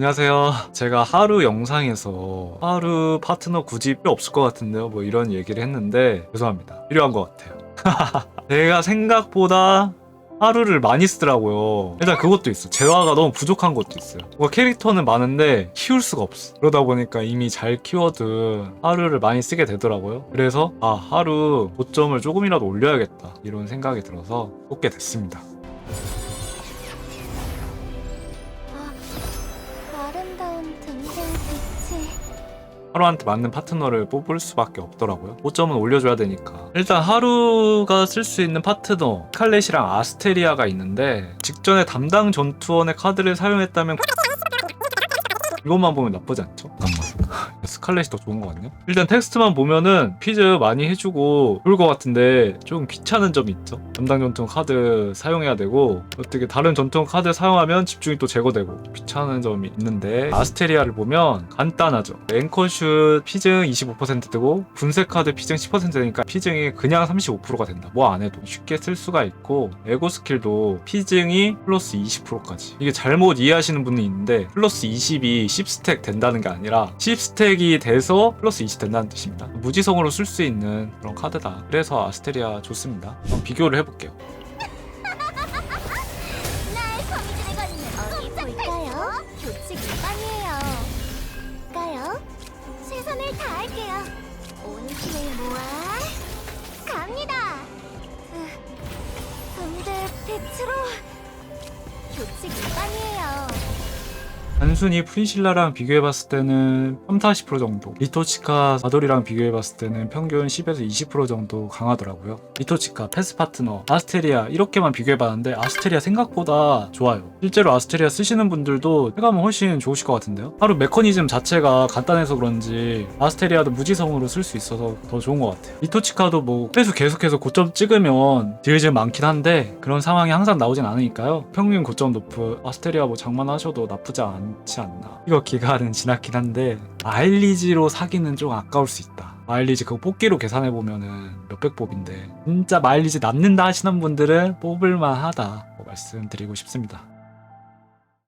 안녕하세요. 제가 하루 영상에서 하루 파트너 굳이 필요 없을 것 같은데요. 뭐 이런 얘기를 했는데 죄송합니다. 필요한 것 같아요. 제가 생각보다 하루를 많이 쓰더라고요. 일단 그것도 있어. 재화가 너무 부족한 것도 있어요. 뭔가 캐릭터는 많은데 키울 수가 없어. 그러다 보니까 이미 잘 키워둔 하루를 많이 쓰게 되더라고요. 그래서 아 하루 고점을 조금이라도 올려야겠다 이런 생각이 들어서 뽑게 됐습니다. 아, 아름다운 등등 빛이 하루한테 맞는 파트너를 뽑을 수밖에 없더라고요. 5점은 올려줘야 되니까. 일단 하루가 쓸 수 있는 파트너 스칼렛이랑 아스테리아가 있는데 직전에 담당 전투원의 카드를 사용했다면 이것만 보면 나쁘지 않죠? 잠깐만. 스칼렛이 더 좋은 것 같네요. 일단 텍스트만 보면은 피즈 많이 해주고 좋을 것 같은데 좀 귀찮은 점이 있죠. 담당 전투원 카드 사용해야 되고 어떻게 다른 전투원 카드 사용하면 집중이 또 제거되고 귀찮은 점이 있는데 아스테리아를 보면 간단하죠. 앵커슛 피증 25% 되고 분쇄 카드 피증 10% 되니까 피증이 그냥 35%가 된다. 뭐 안 해도 쉽게 쓸 수가 있고 에고 스킬도 피증이 플러스 20%까지. 이게 잘못 이해하시는 분이 있는데 플러스 20이 10스택 된다는 게 아니라 10스택 이 돼서 플러스 20 된다는 뜻입니다. 무지성으로 쓸 수 있는 그런 카드다. 그래서 아스테리아 좋습니다. 한번 비교를 해볼게요. 빛으로 규칙 위반이에요. 단순히 프리실라랑 비교해봤을 때는 3, 40% 정도 리토치카 바돌이랑 비교해봤을 때는 평균 10에서 20% 정도 강하더라고요. 리토치카, 패스 파트너, 아스테리아 이렇게만 비교해봤는데 아스테리아 생각보다 좋아요. 실제로 아스테리아 쓰시는 분들도 해가면 훨씬 좋으실 것 같은데요? 하루 메커니즘 자체가 간단해서 그런지 아스테리아도 무지성으로 쓸 수 있어서 더 좋은 것 같아요. 리토치카도 뭐 회수 계속해서 고점 찍으면 딜즈 많긴 한데 그런 상황이 항상 나오진 않으니까요. 평균 고점 높은 아스테리아 뭐 장만하셔도 나쁘지 않지 않나. 이거 기간은 지났긴 한데 마일리지로 사기는 좀 아까울 수 있다. 마일리지 그거 뽑기로 계산해 보면은 몇백 뽑인데 진짜 마일리지 남는다 하시는 분들은 뽑을만 하다. 말씀드리고 싶습니다